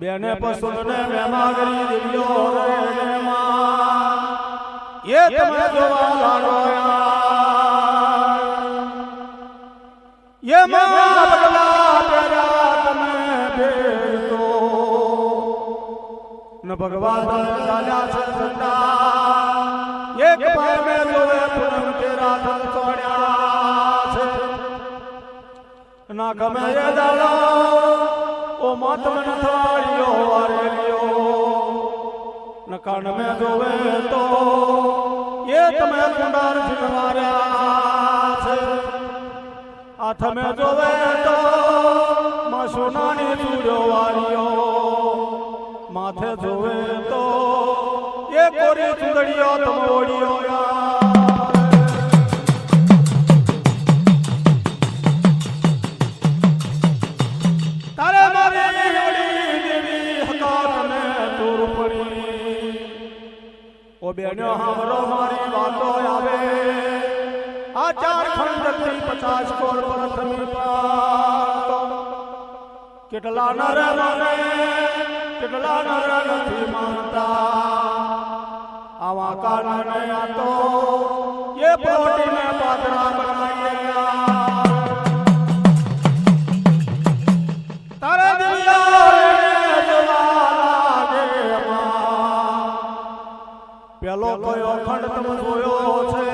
બેને પશુને ને મેમાગરી દિવ્યો રે માં એ તમે જોવા એ માં તમે ભેટો. ન ભગવાન રાજા છે સંતા એક બાર મે જોવે પૂનમ કે રાધન ચોડ્યા છે. ના ગમે એ દાડો ઓ મત મન થવાળિયો વારેલિયો ન કાન મે જોવે તો એ તમે કુંડાર જીવાર્યા છે હાથ મે જોવે તો માં સોનાની ચૂડો વાળિયો માથે જોવે તો એ કોરી ચૂંદડીઓ તમોડીઓ ઓ બેનો હામરો મારી વાતો આવે. આ ચાર ખંડથી પચાસ કોર પ્રથમ પાતો કેટલા નર માને કેટલા નર નથી માનતા. આવા કારણે આ તો એ પોટીને પાતળા બનાવી તારે તમે જોયો છે.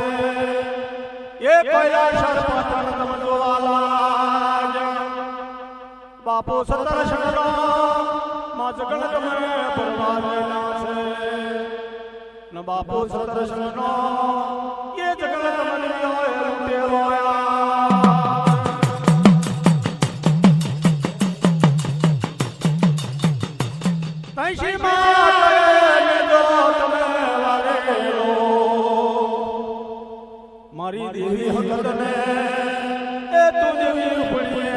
એ કયા શરપત તમે જોવા લાગે બાપુ સતર શંકરો માં જગણ તમે પરવારેલા છે ન બાપુ સતર શંકરો એ જગણ તમને હોય લૂંટેલોયા તૈસી માં દેવી હકત ને એ તું દેવી ઉપડી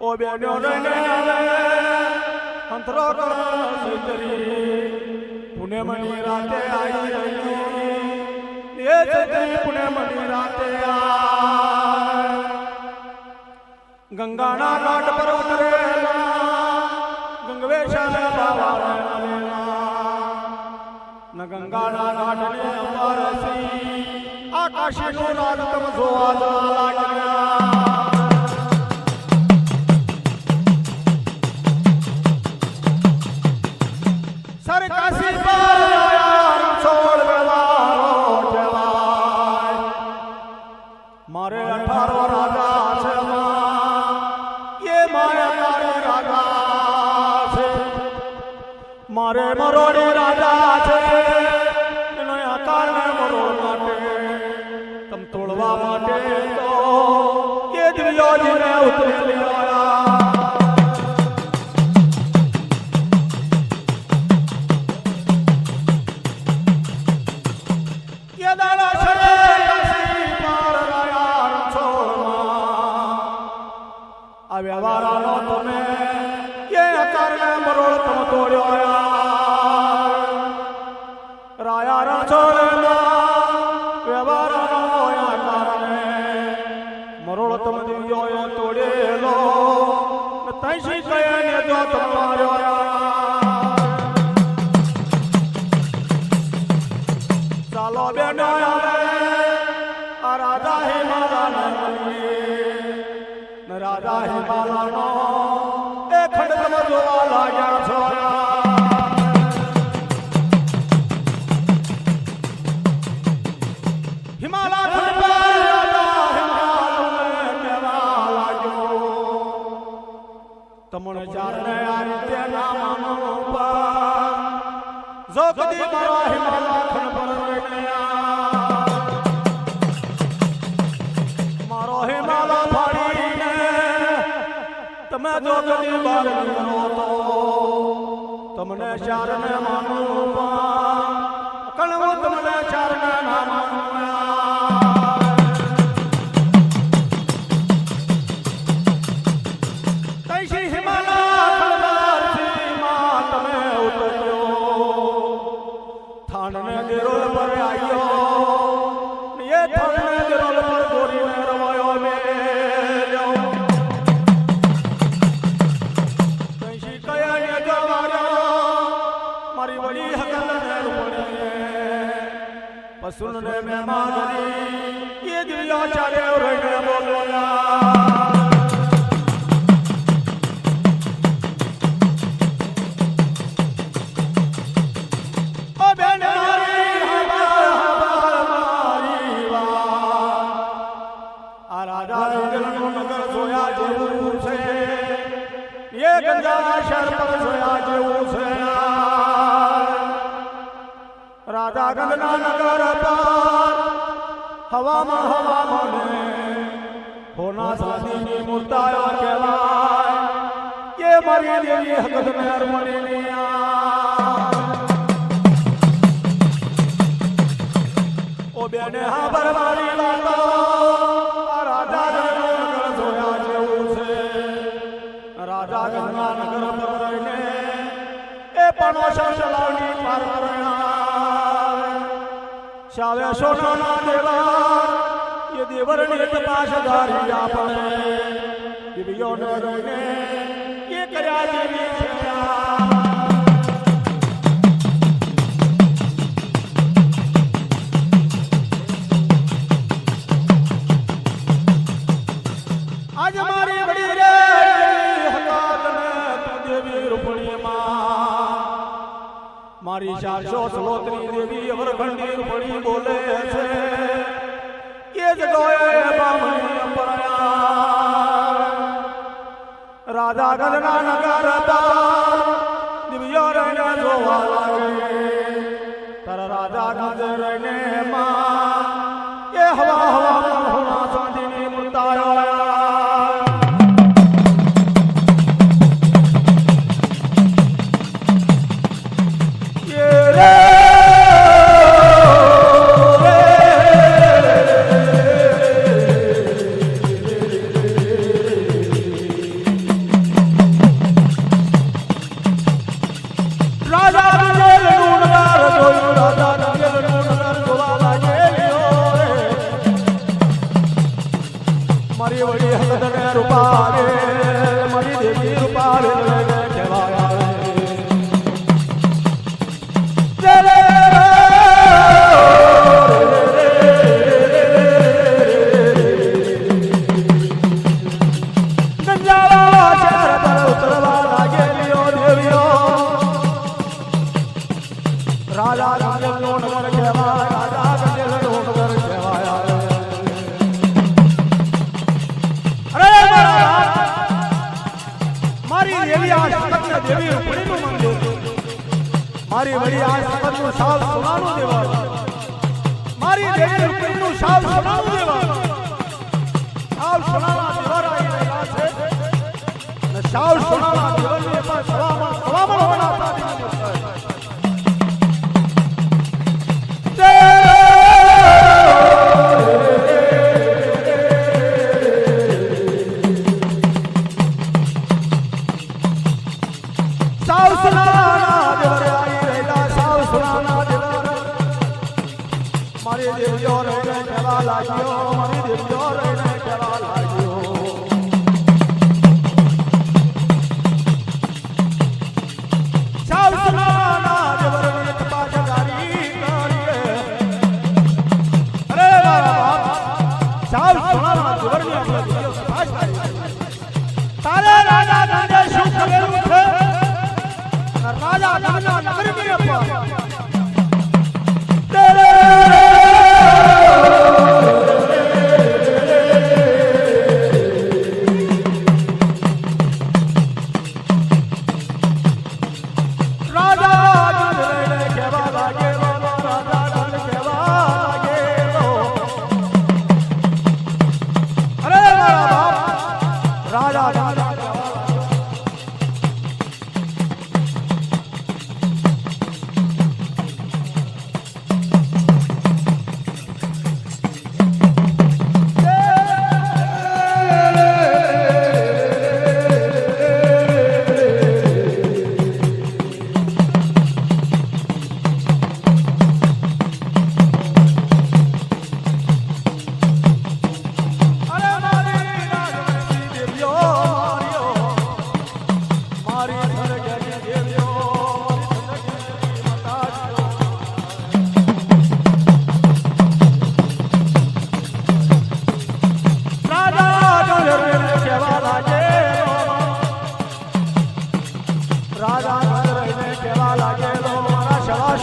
ઓ બેનો રને અંતરો કર પુણે મણી રાતે આવી રહી. એ સૈતરી પુણે મણી રાતે આ ગંગાના ઘાટ પર ઉતરેલા ગંગવેશા બાબા ન ગંગાના ઘાટ ને અંબારસી આકાશી નો રાગ તમ જોવા લાગ્યા તમ તોડવા માટે તો એ દિવ્યોજીને ઉતરેલી આયા തമാരോ કદી મારા હિમાલય ફાડીને તમે જો કદી બાર નીકળો તો તમને ચારને માનું કણવો તમને ચારને ના માનું કલર પડે પસુન રે મે માગરી એ દિયા ચાલે રંગ ગંગના નગર પર હવામાં હવામાં હોના સાધીની મૂર્તાયા કહેવાય એ મારી દેવી હકત મેર મણીની ઓ બેને હા બરવારી વાતો જોયા જેવું છે રાજા ગંગા નગર પર રહીને એ પણ શલાવની પાર શાવે સોનાના દેવા એ દેવરની તપાસ ધારી આપણે દિવ્યોને રહીને એ કર્યા જેવી છે. મારી ચારસો સલોત્રી દેવી અવરખંડી રૂપણી બોલે છે. કે જ ગોએ બામણી અંબરયા રાધા ગલના નગર પર દિવ્ય રહીને જોવા લાગે. તારા રાધા ગંજ રહીને માં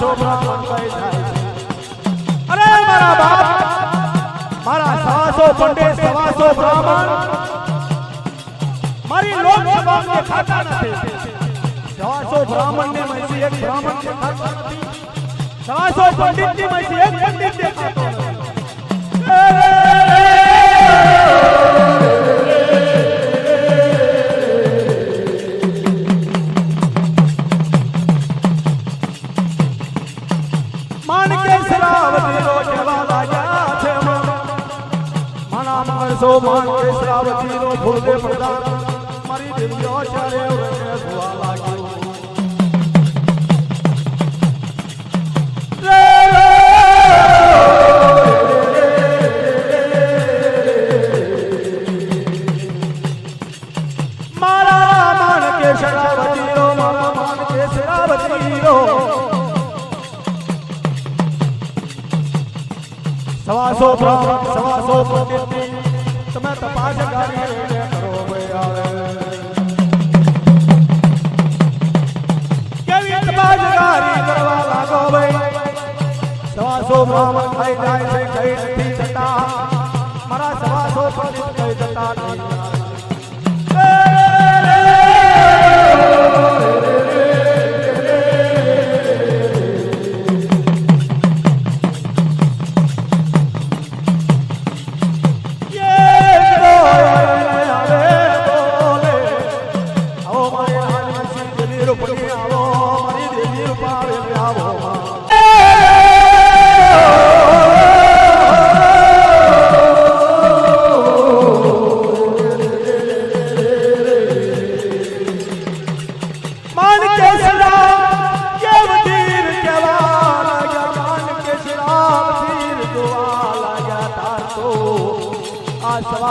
કઈ થાય અરે મારા બાપ, મારા સવાસો પંડિત, સવાસો બ્રાહ્મણ, મારી લોકસભા ને ખાતા નથી. સવાસો બ્રાહ્મણ ને મૈસી એક બ્રાહ્મણ ને ખાતા નથી. સવાસો પંડિતની મૈસી એક પંડિત ને ખાતો માનકે મરસો માનકે શ્રાવતી નો ભોગે પ્રદાન મારી દેવીઓ ચારે વરસે સુવા લાગ્યો સવાસો સવાસો પંડિતની સવાસો બ્રાહ્મણ થઈ જાય છે કઈ નથી જતા મારા સવાસો પંડિત કઈ જતા નહીં.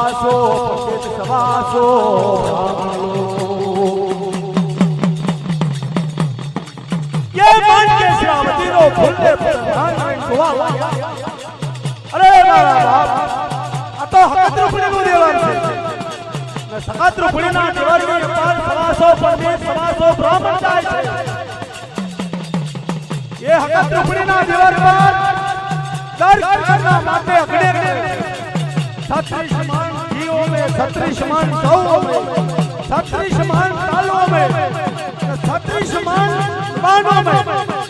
સવાસો પંડિત સવાસો ये मान के श्रावती रो फूले प्रधान જોવા લાગ્યા અરે મારા બાપ આ તો હકત રૂપણી દેવાન છે સખત રૂપણીના દેવારની અપાર સવાસો પંડિત સવાસો બ્રાહ્મણ જાય છે એ હકત રૂપણીના દેવાર પર દર કરના માટે અગડે છત્રી સમાન જીવો में छत्री समान सौ में छत्री समान तालों में छत्री समान बानों में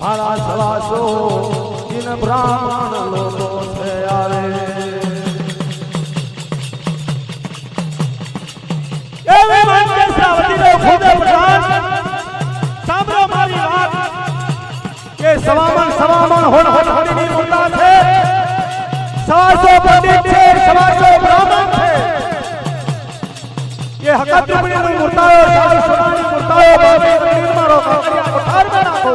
મારા સવાસો, જીન બ્રાહ્મણ લોકો થયારે એવી મંજે સાવધીનો ખુદે પ્રધાન સાંભળો મારી વાત, કે સવામણ સવામણ હોન હોન હોની મુર્દા છે. સવાસો પંડિત છે, સવાસો બ્રાહ્મણ છે. એ હકત ટુકડીની મૂર્તાઓ, સાધુ સમાજની મૂર્તાઓ, બાબે મંદિરમાં રોકા કર્યા પથારમાં રાખો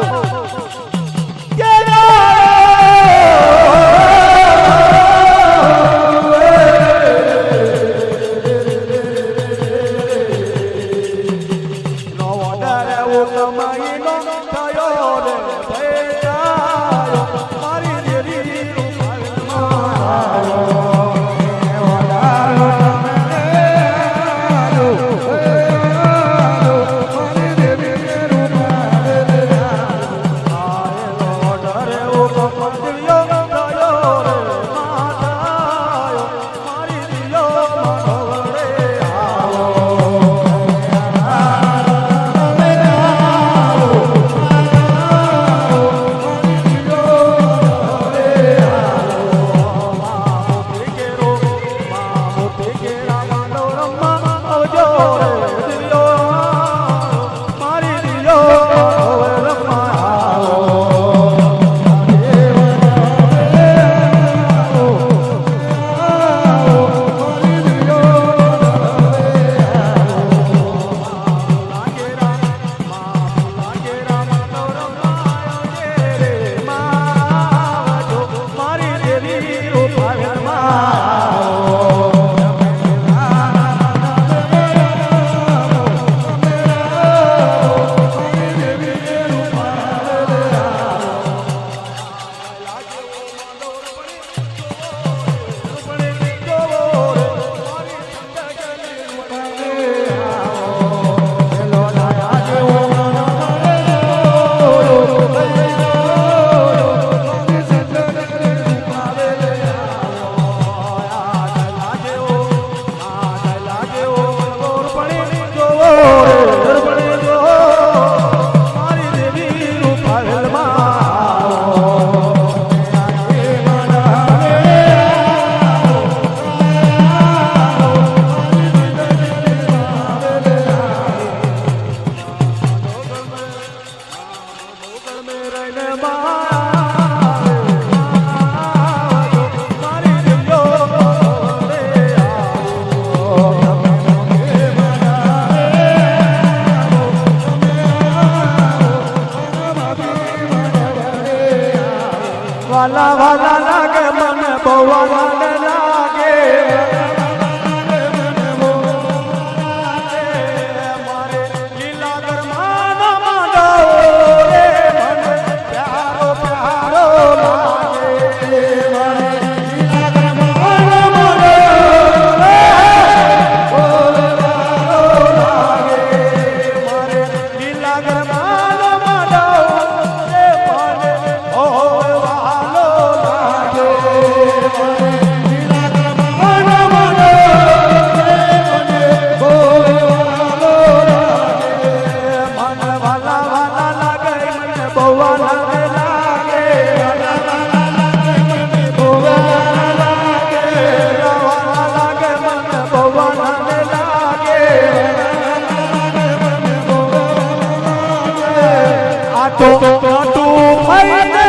તો તું ફરી